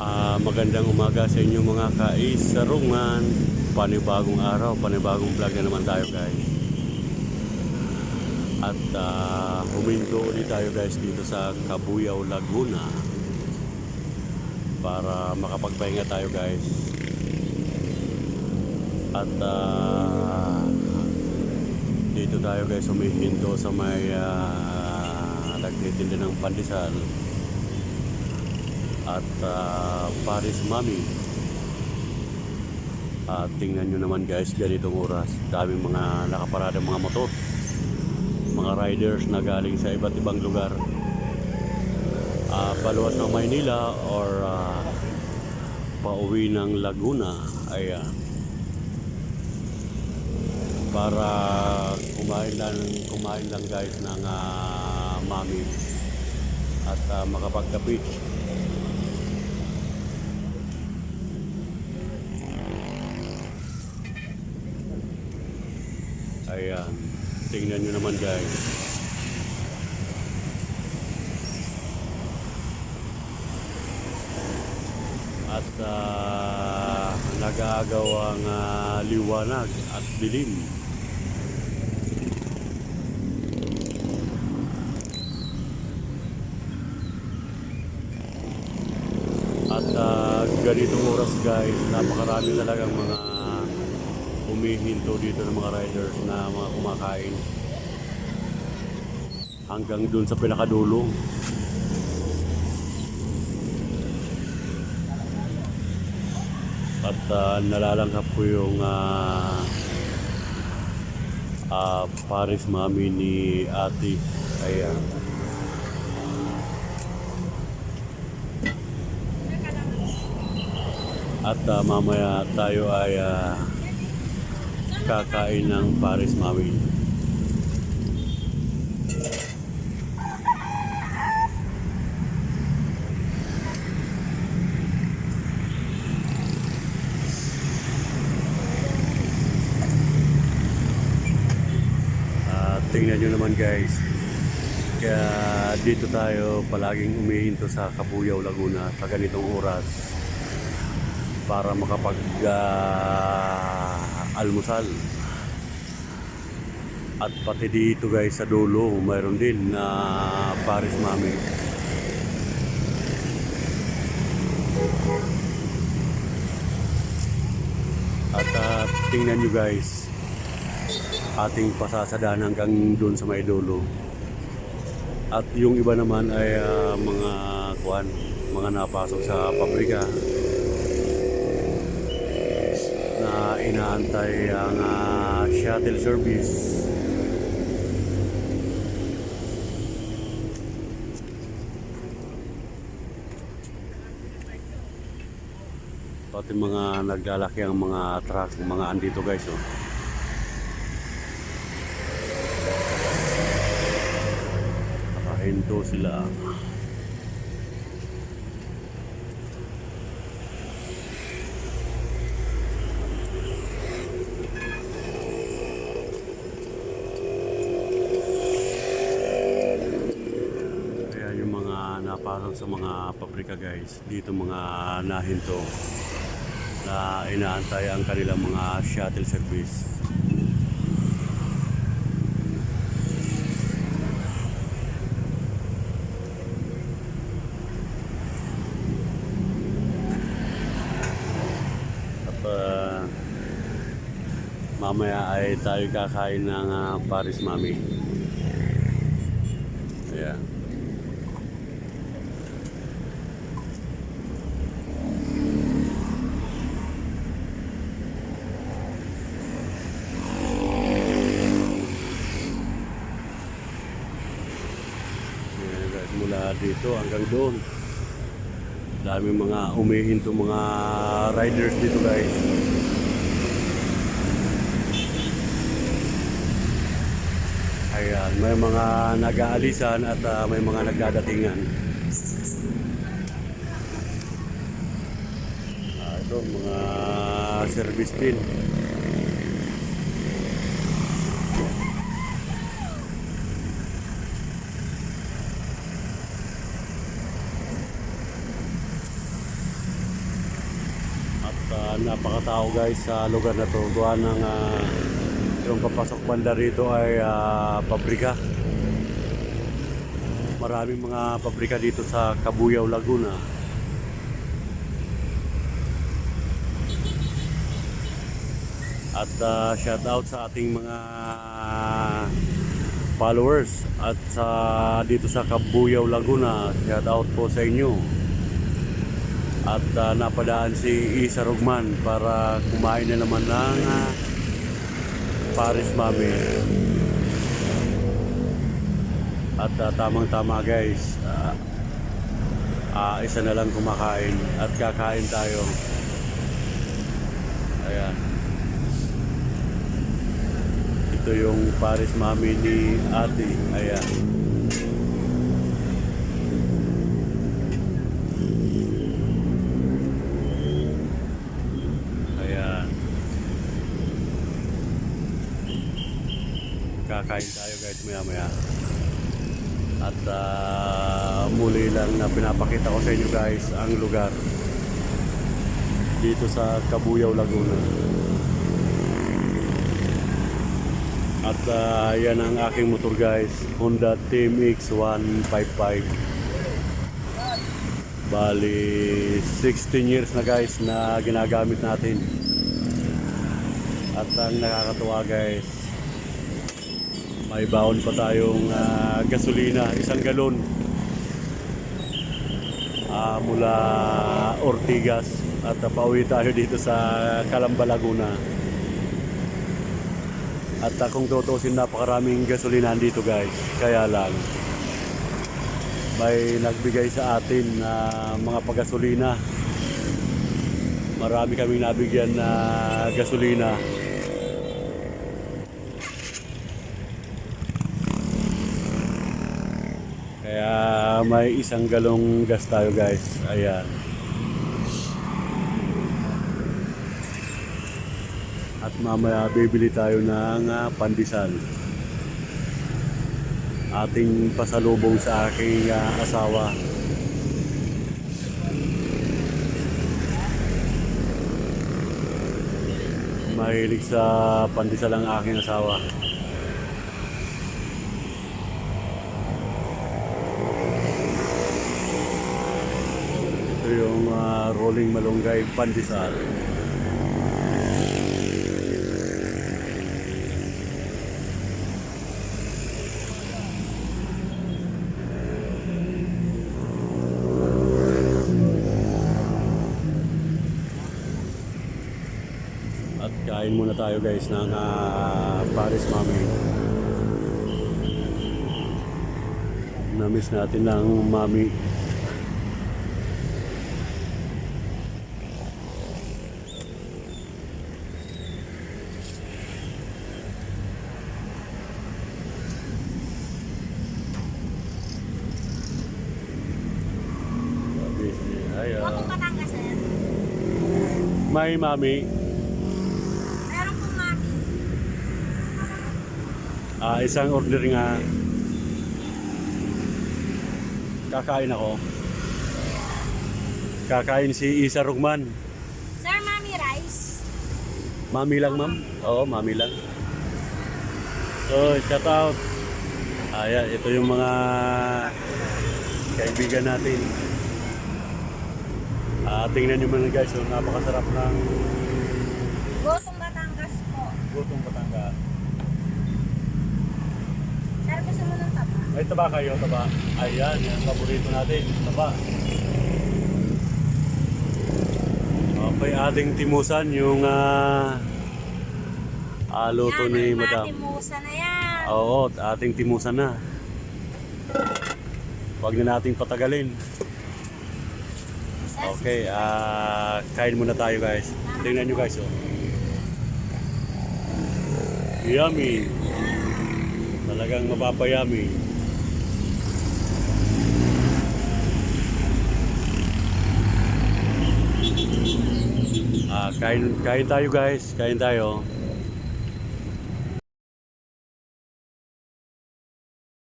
Ah, magandang umaga sa inyo mga kaisarungan. Panibagong araw, panibagong vlog na naman tayo guys. At ah, huminto ulit tayo guys dito sa Cabuyao, Laguna. Para makapagpahinga tayo guys. At ah, dito tayo guys humihinto sa may uh, nagtitinda ng pandesal at ah, Paris Mami. At tingnan nyo naman guys, ganitong oras. Daming mga nakaparadang mga motor. Mga riders na galing sa iba't ibang lugar. Ah, paluwas ng Maynila or ah, pauwi ng Laguna. Ayan. Para kumain lang, kumain lang guys ng ah, mami at ah, makapagkape. Ayan. Tingnan nyo naman guys. At ah, nagagawang ah, liwanag at dilim. At ah, ganitong oras guys, napakarami talagang mga humihinto dito ng mga riders na mga kumakain hanggang dun sa pinakadulo. At ah, nalalanghap ko yung ah, ah, Paris Mami ni Ate. Ayan. At ah, mamaya tayo ay ah, kakain ng Paris Mami. At tingnan nyo naman guys. Kaya dito tayo palaging umihinto sa Cabuyao, Laguna sa ganitong oras para makapag ah, almusal. At pati dito guys sa dulo, mayroon din na Paris Mami. At ah, tingnan nyo guys, ating pasasadaan hanggang doon sa may dulo. At yung iba naman ay ah, mga kuan, mga napasok sa pabrika na inaantay ang ah, shuttle service. Pati mga naglalaki ang mga truck, mga andito guys. Oh. Nakahinto sila. Kaya mga napasok sa mga pabrika guys, dito mga nahinto na inaantay ang kanilang mga shuttle service. At ah, mamaya ay tayo kakain ng ah, Paris Mami. Ayan. Ayan guys, mula dito hanggang doon. Daming mga umihinto mga riders dito guys. Ayan, may mga nag-aalisan at ah, may mga nagdadatingan. Ah, ito, mga service din. Ah, napakatao guys sa lugar na to. Gawa ng ah, yung papasok banda rito ay ah, pabrika. Maraming mga pabrika dito sa Cabuyao, Laguna. At ah, shout out sa ating mga followers at sa dito sa Cabuyao, Laguna. Shout out po sa inyo. At ah, napadaan si Isa Rugman para kumain na naman ng ah, Paris Mami. At ah, tamang-tama guys, ah, ah, isa na lang kumakain at kakain tayo. Ayan. Ito yung Paris Mami ni ate. Ayan. Kakain tayo guys maya maya. At ah, muli lang na pinapakita ko sa inyo guys ang lugar dito sa Cabuyao, Laguna. At ah, yan ang aking motor guys, Honda Team X155. Bali, 16 years na guys na ginagamit natin. At ang nakakatuwa guys, may baon pa tayong ah, gasolina, isang galon. Ah, mula Ortigas at ah, pauwi tayo dito sa Calamba, Laguna. At uh, kung tutusin, napakaraming gasolina dito guys. Kaya lang, may nagbigay sa atin na mga pagasolina. Marami kaming nabigyan na gasolina. Kaya may isang galong gas tayo guys. Ayan. At mamaya bibili tayo ng ah, pandesal. Ating pasalubong sa aking ah, asawa. Mahilig sa pandesal ang aking asawa. Ito yung ah, rolling malunggay pandesal. At kain muna tayo guys ng ah, Paris Mami. Namiss natin ng Mami. Ayo. Huwag kong Batangas, sir. May Mami. Meron pong mami. Ah, isang order nga. Kakain ako. Kakain si Isa Rugman. Sir, mami rice. Mami lang, ma'am? Oo, mami lang. So, shout out. Ayan, ito yung mga kaibigan natin. Ah, tingnan nyo man guys, so, napakasarap ng Gotong Batangas po. gutong Batangas. Sir, gusto mo ng taba? May taba kayo, taba. Ayan, yan, paborito natin, taba. Okay, ating timusan yung ah ah, luto Yan, ni ang Madam. matimusa na yan. Oo, ating timusan na. Huwag na nating patagalin. Okay, ah kain muna tayo guys. Tingnan nyo guys, oh. Yummy. Talagang mapapayami. Ah, kain, kain tayo guys, kain tayo.